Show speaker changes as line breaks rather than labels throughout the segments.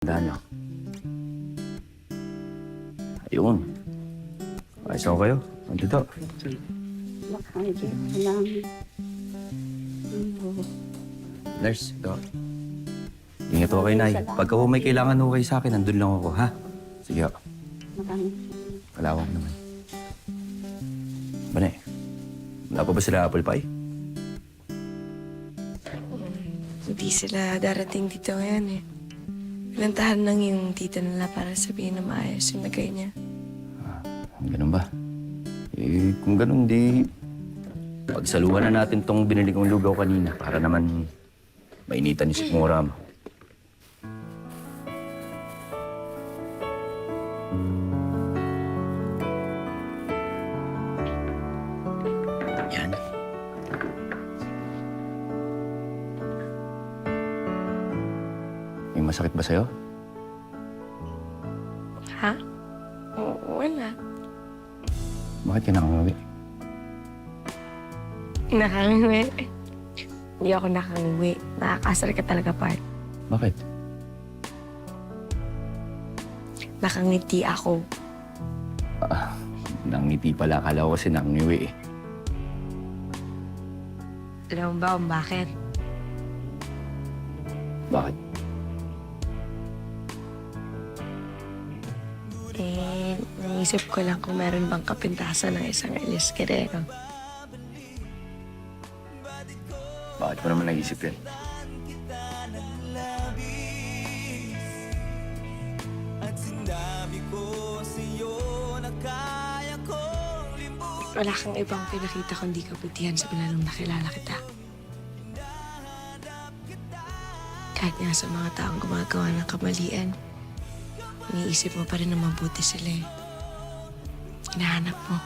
Tandaan nyo. Ayun. Ayos ako kayo. Andito. Nurse, ito. Ingat ako kay Nay. Pagka ho may kailangan ho kayo sa akin, nandun lang ako, ha? Sige ho. Kalawang naman. Bane, wala pa ba sila apple pie?
Hindi sila darating dito ngayon eh. Pinantahan lang yung tita nila para sabihin na maayos yung lagay niya.
Ganun ba? Eh, kung ganun, di... Pagsaluhan na natin tong binili kong lugaw kanina para naman mainitan ni Sikmura mo. Yan. Masakit ba sa'yo?
Ha? Oo, wala.
Bakit ka nakangawi?
Nakangiwi. Hindi ako nakangiwi. Nakakasar ka talaga, Part.
Bakit?
Nakangiti ako.
Nangiti pala. Akala ko kasi nangiwi eh.
Alam mo ba kung bakit?
Bakit?
Eh, naisip ko lang kung meron bang kapintasan ng isang Elias Guerrero.
Bakit mo naman naisip yan?
Wala kang ibang pinakita kundi kabutihan sa nung nakilala kita. Kahit nga sa mga taong gumagawa ng kamalian, iniisip mo pa rin na mabuti sila eh. Hinahanap mo.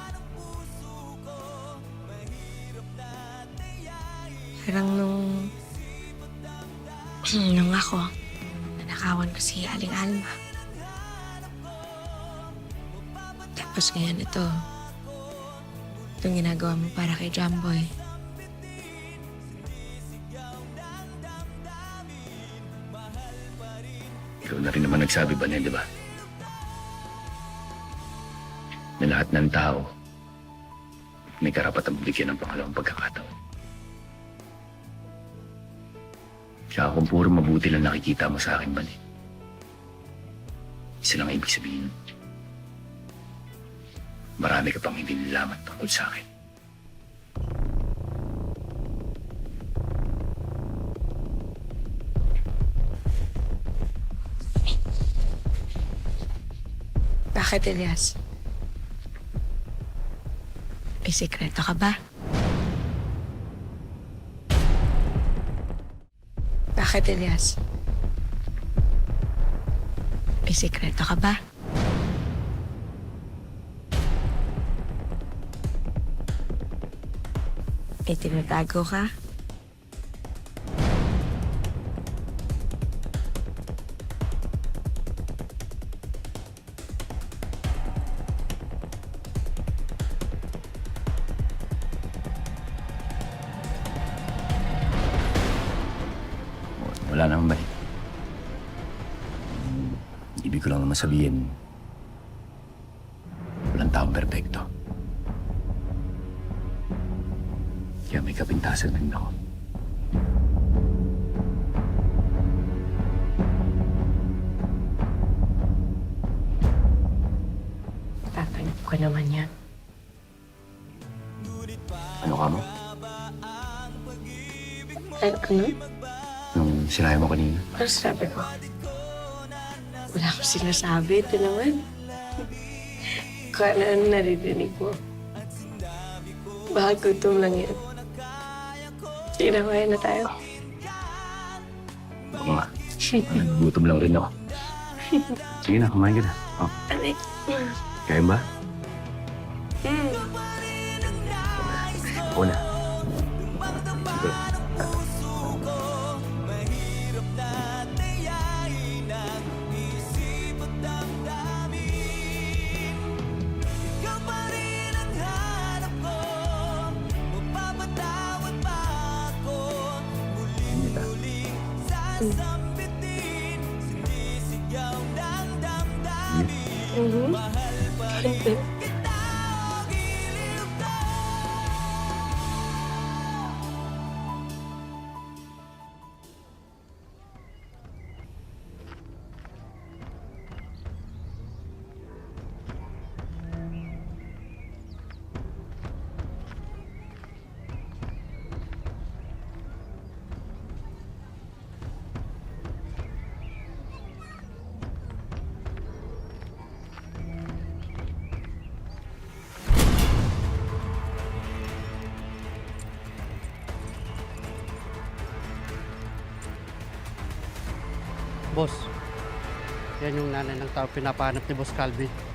Parang nung... nung ako, nanakawan ko si Aling Alma. Tapos ngayon ito, itong ginagawa mo para kay Jumboy.
Ikaw na rin naman nagsabi ba niya, di ba? Na lahat ng tao may karapatang bigyan ng pangalawang pagkakataon. Tsaka kung puro mabuti lang nakikita mo sa akin, Bani. Isa lang ang ibig sabihin. Marami ka pang hindi nilaman tungkol sa akin.
Bakit, Elias? May sikreto ka ba? Bakit, Elias? May sikreto ka ba? May tinatago ka?
Wala naman, Bani. Ibig ko lang naman sabihin, walang taong perpekto. Kaya may kapintasan rin ako.
Tatanggap ko naman yan.
Ano ka mo?
Ay, ano?
Sinabi mo kanina.
Ano sabi ko? Wala akong sinasabi. Ito naman. Kung ano ang naririnig mo. Baka gutom lang yan. Sige na, tayo.
Oo nga. Nagugutom lang rin ako. Sige na, kumain ka na. Oh,
Aray.
kaya ba?
Mm.
Ako na. Sige. to. Mm-hmm.
Siyempre.
Boss, yan yung nanay ng tao pinapahanap ni Boss Calvin.